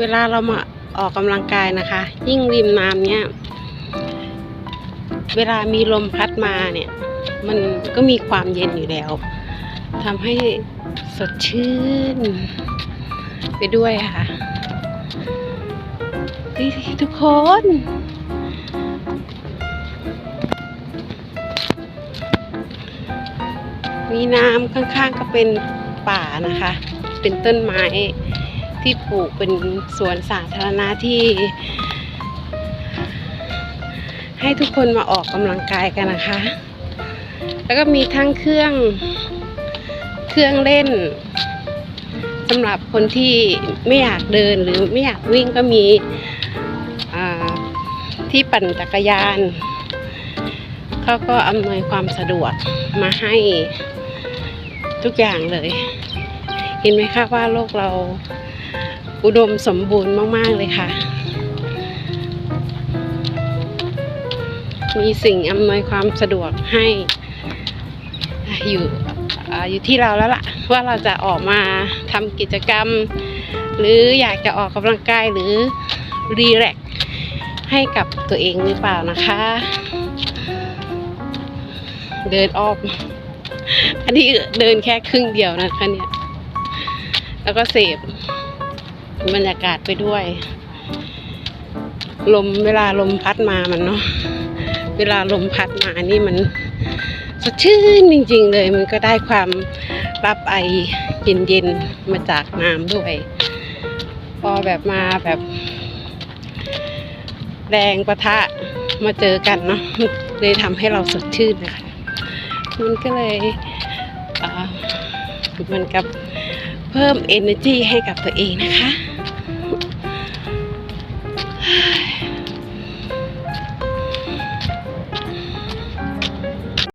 เวลาเรามาออกกำลังกายนะคะ ยิ่งริมน้ำเนี้ย เวลามีลมพัดมาเนี่ย มันก็มีความเย็นอยู่แล้วทำให้สดชื่น ไปด้วยค่ะทุกคนมีน้ำข้างๆก็เป็นป่านะคะ เป็นต้นไม้ ที่ปลูกเป็นสวนสาธารณะที่ ให้ทุกคนมาออกกำลังกายกันนะคะ แล้วก็มีทั้งเครื่องเครื่องเล่นสำหรับคนที่ไม่อยากเดินหรือไม่อยากวิ่งก็มีที่ปั่นจักรยานเขาก็อำนวยความสะดวกมาให้ทุกอย่างเลย เห็นไหมคะว่าโลกเรา อุดมสมบูรณ์มาก ๆ เลยค่ะ มีสิ่งอำนวยความสะดวกให้อยู่อยู่ที่เราแล้วล่ะ ว่าเราจะออกมาทำกิจกรรม หรืออยากจะออกกำลังกายหรือรีแลกซ์ให้กับตัวเองหรือเปล่านะคะ เดินออกอันนี้เดินแค่ครึ่งเดียวนะคะเนี่ย แล้วก็เสพ บรรยากาศไปด้วย ลมเวลาลมพัดมามันเนาะเวลาลมพัดมานี่มันสดชื่นจริง ๆ เลย มันก็ได้ความรับไอเย็นๆมาจากน้ำด้วย พอแบบมาแบบแรงประทะมาเจอกันเนาะเลยทำให้เราสดชื่นนะคะมันก็เลยอ่าเหมันกับเพิ่ม energy ให้กับตัวเองนะคะ